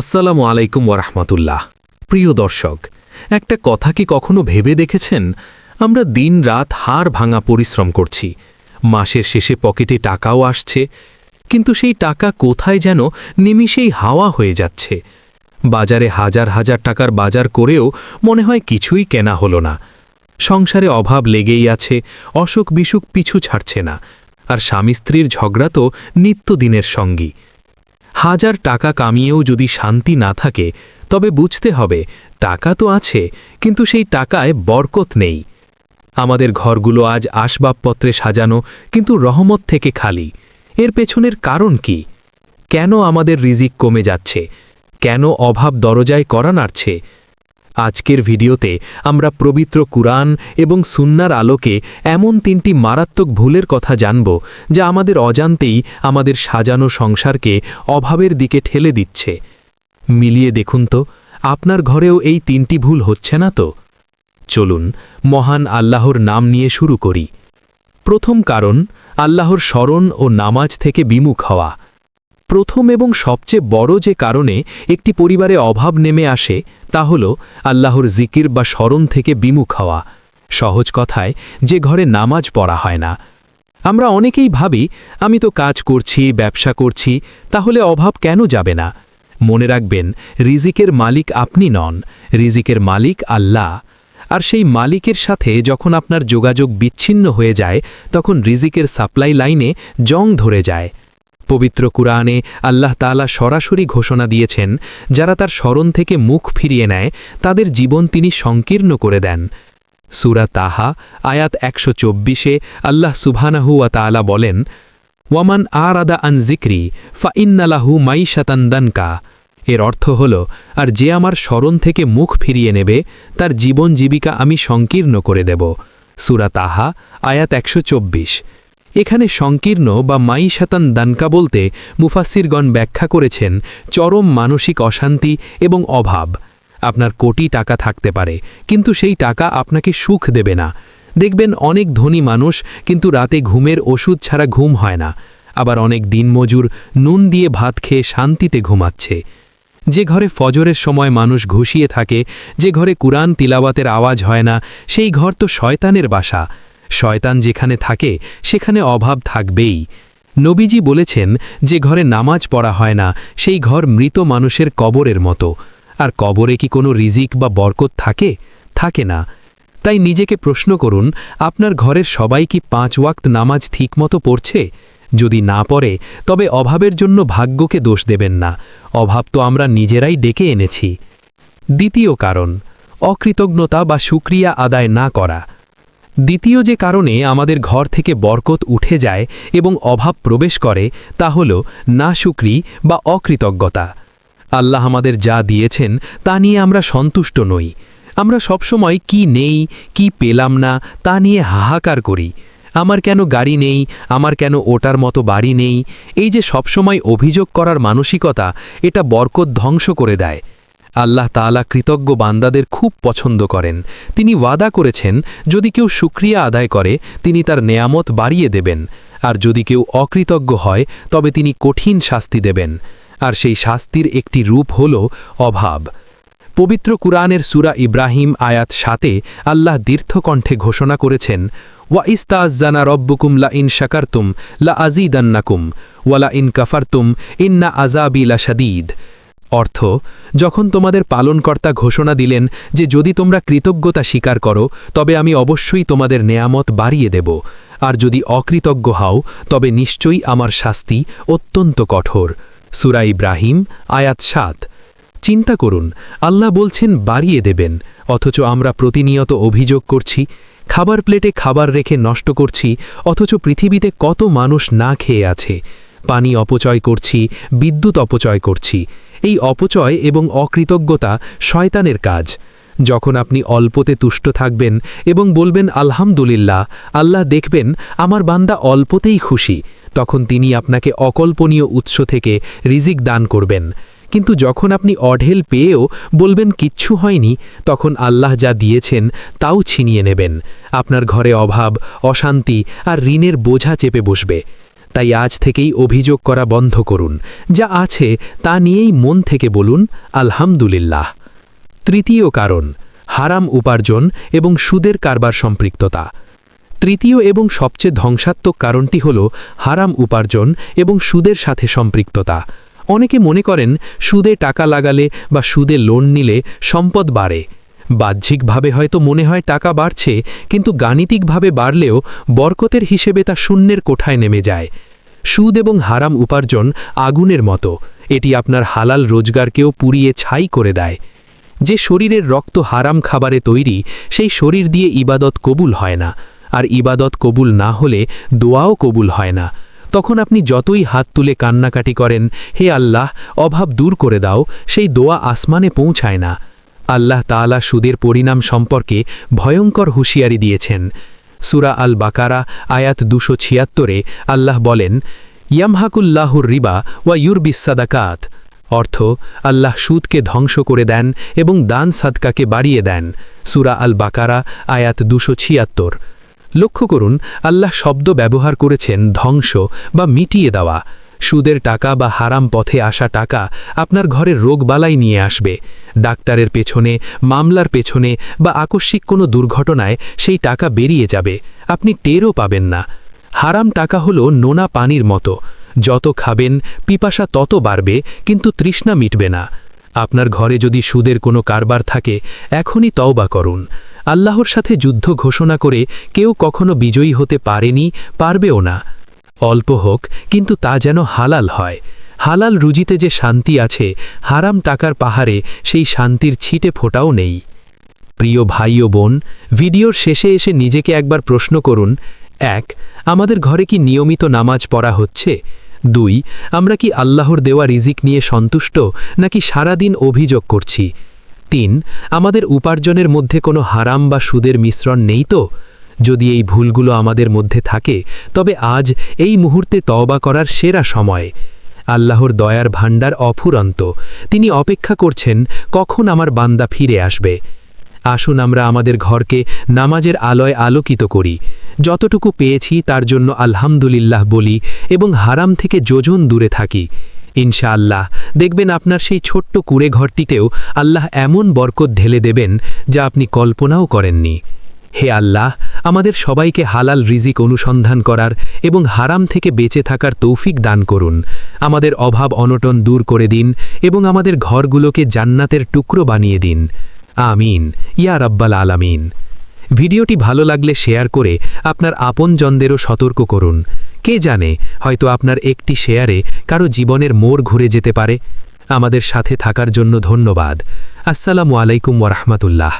আসসালামু আলাইকুম ওরহমতুল্লাহ প্রিয় দর্শক, একটা কথা কি কখনো ভেবে দেখেছেন? আমরা দিন রাত হাড় ভাঙা পরিশ্রম করছি, মাসের শেষে পকেটে টাকাও আসছে, কিন্তু সেই টাকা কোথায় যেন নিমিষেই হাওয়া হয়ে যাচ্ছে। বাজারে হাজার হাজার টাকার বাজার করেও মনে হয় কিছুই কেনা হলো না। সংসারে অভাব লেগেই আছে অসুখ বিসুখ পিছু ছাড়ছে না, আর স্বামী স্ত্রীর ঝগড়া তো নিত্যদিনের সঙ্গী। হাজার টাকা কামিয়েও যদি শান্তি না থাকে, তবে বুঝতে হবে, টাকা তো আছে, কিন্তু সেই টাকায় বরকত নেই। আমাদের ঘরগুলো আজ আসবাবপত্রে সাজানো, কিন্তু রহমত থেকে খালি। এর পেছনের কারণ কি? কেন আমাদের রিজিক কমে যাচ্ছে? কেন অভাব দরজায় করা নাড়ছে? আজকের ভিডিওতে আমরা পবিত্র কুরআন এবং সুন্নার আলোকে এমন তিনটি মারাত্মক ভুলের কথা জানব যা আমাদের অজান্তেই আমাদের সাজানো সংসারকে অভাবের দিকে ঠেলে দিচ্ছে। মিলিয়ে দেখুন তো, আপনার ঘরেও এই তিনটি ভুল হচ্ছে না তো? চলুন, মহান আল্লাহর নাম নিয়ে শুরু করি। প্রথম কারণ, আল্লাহর স্মরণ ও নামাজ থেকে বিমুখ হওয়া। প্রথম এবং সবচেয়ে বড় যে কারণে একটি পরিবারে অভাব নেমে আসে, তা হল আল্লাহর জিকির বা স্মরণ থেকে বিমুখ হওয়া। সহজ কথায়, যে ঘরে নামাজ পড়া হয় না। আমরা অনেকেই ভাবি, আমি তো কাজ করছি, ব্যবসা করছি, তাহলে অভাব কেন যাবে না? মনে রাখবেন, রিজিকের মালিক আপনি নন, রিজিকের মালিক আল্লাহ। আর সেই মালিকের সাথে যখন আপনার যোগাযোগ বিচ্ছিন্ন হয়ে যায়, তখন রিজিকের সাপ্লাই লাইনে জং ধরে যায়। পবিত্র কুরআনে আল্লাহ তাআলা সরাসরি ঘোষণা দিয়েছেন, যারা তার স্মরণ থেকে মুখ ফিরিয়ে নেয়, তাদের জীবন তিনি সংকীর্ণ করে দেন। সুরা তাহা, আয়াত একশো চব্বিশে আল্লাহ সুবহানাহু তাআলা বলেন, ওয়ামান আর আদা আন জিক্রি ফা ইন্নালাহু মাইশাতান্দানকা এর অর্থ হল, আর যে আমার স্মরণ থেকে মুখ ফিরিয়ে নেবে, তার জীবন জীবিকা আমি সংকীর্ণ করে দেব। সুরা তাহা, আয়াত একশো চব্বিশ। এখানে সংকীর্ণ বা মাইশাতান দানকা বলতে মুফাসিরগণ ব্যাখ্যা করেছেন চরম মানসিক অশান্তি এবং অভাব। আপনার কোটি টাকা থাকতে পারে, কিন্তু সেই টাকা আপনাকে সুখ দেবে না। দেখবেন অনেক ধনী মানুষ কিন্তু রাতে ঘুমের ওষুধ ছাড়া ঘুম হয় না। আবার অনেক দিনমজুর নুন দিয়ে ভাত খেয়ে শান্তিতে ঘুমাচ্ছে। যে ঘরে ফজরের সময় মানুষ ঘুষিয়ে থাকে, যে ঘরে কুরআন তিলাওয়াতের আওয়াজ হয় না, সেই ঘর তো শয়তানের বাসা। শয়তান যেখানে থাকে, সেখানে অভাব থাকবেই। নবীজি বলেছেন যে ঘরে নামাজ পড়া হয় না, সেই ঘর মৃত মানুষের কবরের মতো। আর কবরে কি কোনো রিজিক বা বরকত থাকে? থাকে না। তাই নিজেকে প্রশ্ন করুন, আপনার ঘরের সবাই কি পাঁচ ওয়াক্ত নামাজ ঠিকমতো পড়ছে? যদি না পড়ে, তবে অভাবের জন্য ভাগ্যকে দোষ দেবেন না। অভাব তো আমরা নিজেরাই ডেকে এনেছি। দ্বিতীয় কারণ, অকৃতজ্ঞতা বা সুক্রিয়া আদায় না করা। দ্বিতীয় যে কারণে আমাদের ঘর থেকে বরকত উঠে যায় এবং অভাব প্রবেশ করে, তা হল না সুক্রি বা অকৃতজ্ঞতা। আল্লাহ আমাদের যা দিয়েছেন, তা নিয়ে আমরা সন্তুষ্ট নই। আমরা সবসময় কি নেই, কি পেলাম না, তা নিয়ে হাহাকার করি। আমার কেন গাড়ি নেই, আমার কেন ওটার মতো বাড়ি নেই? এই যে সবসময় অভিযোগ করার মানসিকতা, এটা বরকত ধ্বংস করে দেয়। আল্লাহ তাআলা কৃতজ্ঞ বান্দাদের খুব পছন্দ করেন। তিনি ওয়াদা করেছেন, যদি কেউ সুক্রিয়া আদায় করে, তিনি তার নেয়ামত বাড়িয়ে দেবেন। আর যদি কেউ অকৃতজ্ঞ হয়, তবে তিনি কঠিন শাস্তি দেবেন। আর সেই শাস্তির একটি রূপ হল অভাব। পবিত্র কুরআনের সুরা ইব্রাহিম আয়াত সাতে আল্লাহ দীর্ঘকণ্ঠে ঘোষণা করেছেন, ওয়া ইস্তাজ্জানা রব্বুকুম লা ইন শাকারতুম, লা আজিদান্নাকুম ওয়ালা ইন কাফারতুম, ইন্না আজাবি লা শাদীদ অর্থ, যখন তোমাদের পালনকর্তা ঘোষণা দিলেন যে যদি তোমরা কৃতজ্ঞতা স্বীকার করো, তবে আমি অবশ্যই তোমাদের নেয়ামত বাড়িয়ে দেব। আর যদি অকৃতজ্ঞ হও, তবে নিশ্চয়ই আমার শাস্তি অত্যন্ত কঠোর। সুরা ইব্রাহিম, আয়াত সাত। চিন্তা করুন, আল্লাহ বলছেন বাড়িয়ে দেবেন, অথচ আমরা প্রতিনিয়ত অভিযোগ করছি, খাবার প্লেটে খাবার রেখে নষ্ট করছি, অথচ পৃথিবীতে কত মানুষ না খেয়ে আছে। পানি অপচয় করছি, বিদ্যুৎ অপচয় করছি। এই অপচয় এবং অকৃতজ্ঞতা শয়তানের কাজ। যখন আপনি অল্পতে তুষ্ট থাকবেন এবং বলবেন, আলহামদুলিল্লাহ, আল্লাহ দেখবেন, আমার বান্দা অল্পতেই খুশি, তখন তিনি আপনাকে অকল্পনীয় উৎস থেকে রিজিক দান করবেন। কিন্তু যখন আপনি অঢেল পেয়েও বলবেন, কিচ্ছু হয়নি, তখন আল্লাহ যা দিয়েছেন, তাও ছিনিয়ে নেবেন। আপনার ঘরে অভাব, অশান্তি আর ঋণের বোঝা চেপে বসবে। তাই আজ থেকেই অভিযোগ করা বন্ধ করুন। যা আছে তা নিয়েই মন থেকে বলুন, আলহামদুলিল্লাহ। তৃতীয় কারণ, হারাম উপার্জন এবং সুদের কারবার সম্পৃক্ততা। তৃতীয় এবং সবচেয়ে ধ্বংসাত্মক কারণটি হল হারাম উপার্জন এবং সুদের সাথে সম্পৃক্ততা। অনেকে মনে করেন, সুদে টাকা লাগালে বা সুদে লোন নিলে সম্পদ বাড়ে। বাহ্যিকভাবে হয়তো মনে হয় টাকা বাড়ছে, কিন্তু গাণিতিকভাবে বাড়লেও বরকতের হিসেবে তা শূন্যের কোঠায় নেমে যায়। সুদ এবং হারাম উপার্জন আগুনের মতো, এটি আপনার হালাল রোজগারকেও পুড়িয়ে ছাই করে দেয়। যে শরীরের রক্ত হারাম খাবারে তৈরি, সেই শরীর দিয়ে ইবাদত কবুল হয় না, আর ইবাদত কবুল না হলে দোয়াও কবুল হয় না। তখন আপনি যতই হাত তুলে কান্নাকাটি করেন, হে আল্লাহ, অভাব দূর করে দাও, সেই দোয়া আসমানে পৌঁছায় না। আল্লাহ তাআলা সুদের পরিণাম সম্পর্কে ভয়ঙ্কর হুঁশিয়ারি দিয়েছেন। সুরা আল বাকারা আয়াত দুশো ছিয়াত্তরে আল্লাহ বলেন ইয়ামহাকুল্লাহুর রিবা ওয়া ইউরবিসাদাকাত অর্থ, আল্লাহ সুদকে ধ্বংস করে দেন এবং দান সাদকাকে বাড়িয়ে দেন। সুরা আল বাকারা আয়াত দুশো ছিয়াত্তর। লক্ষ্য করুন, আল্লাহ শব্দ ব্যবহার করেছেন ধ্বংস বা মিটিয়ে দেওয়া। সুদের টাকা বা হারাম পথে আসা টাকা আপনার ঘরে রোগবালাই নিয়ে আসবে। ডাক্তারের পেছনে, মামলার পেছনে বা আকস্মিক কোনো দুর্ঘটনায় সেই টাকা বেরিয়ে যাবে। আপনি টেরও পাবেন না। হারাম টাকা হল নোনা পানির মতো। যত খাবেন, পিপাসা তত বাড়বে, কিন্তু তৃষ্ণা মিটবে না। আপনার ঘরে যদি সুদের কোনো কারবার থাকে, এখনই তওবা করুন। আল্লাহর সাথে যুদ্ধ ঘোষণা করে কেউ কখনো বিজয়ী হতে পারেনি, পারবেও না। অল্প হোক, কিন্তু তা যেন হালাল হয়। হালাল রুজিতে যে শান্তি আছে, হারাম টাকার পাহাড়ে সেই শান্তির ছিটে ফোটাও নেই। প্রিয় ভাই ও বোন, ভিডিওর শেষে এসে নিজেকে একবার প্রশ্ন করুন, এক, আমাদের ঘরে কি নিয়মিত নামাজ পড়া হচ্ছে? দুই, আমরা কি আল্লাহর দেওয়া রিজিক নিয়ে সন্তুষ্ট, নাকি সারাদিন অভিযোগ করছি? তিন, আমাদের উপার্জনের মধ্যে কোনো হারাম বা সুদের মিশ্রণ নেই তো? যদি এই ভুলগুলো আমাদের মধ্যে থাকে, তবে আজ এই মুহূর্তে তওবা করার সেরা সময়। আল্লাহর দয়ার ভাণ্ডার অফুরন্ত। তিনি অপেক্ষা করছেন, কখন আমার বান্দা ফিরে আসবে। আসুন আমরা আমাদের ঘরকে নামাজের আলোয় আলোকিত করি। যতটুকু পেয়েছি তার জন্য আলহামদুলিল্লাহ বলি এবং হারাম থেকে যোজন দূরে থাকি। ইনশাআল্লাহ, দেখবেন আপনার সেই ছোট্ট কুড়ে ঘরটিতেও আল্লাহ এমন বরকত ঢেলে দেবেন যা আপনি কল্পনাও করেননি। হে আল্লাহ আমাদের সবাইকে হালাল রিজিক অনুসন্ধান করার এবং হারাম থেকে বেঁচে থাকার তৌফিক দান করুন। আমাদের অভাব অনটন দূর করে দিন এবং আমাদের ঘরগুলোকে জান্নাতের টুকরো বানিয়ে দিন। আমিন। ইয়া রব্বাল আলামিন। ভিডিওটি ভালো লাগলে শেয়ার করে আপনার আপনজনদেরও সতর্ক করুন। কে জানে, হয়তো আপনার একটি শেয়ারে কারও জীবনের মোড় ঘুরে যেতে পারে। আমাদের সাথে থাকার জন্য ধন্যবাদ। আসসালামু আলাইকুম ওরহমতুল্লাহ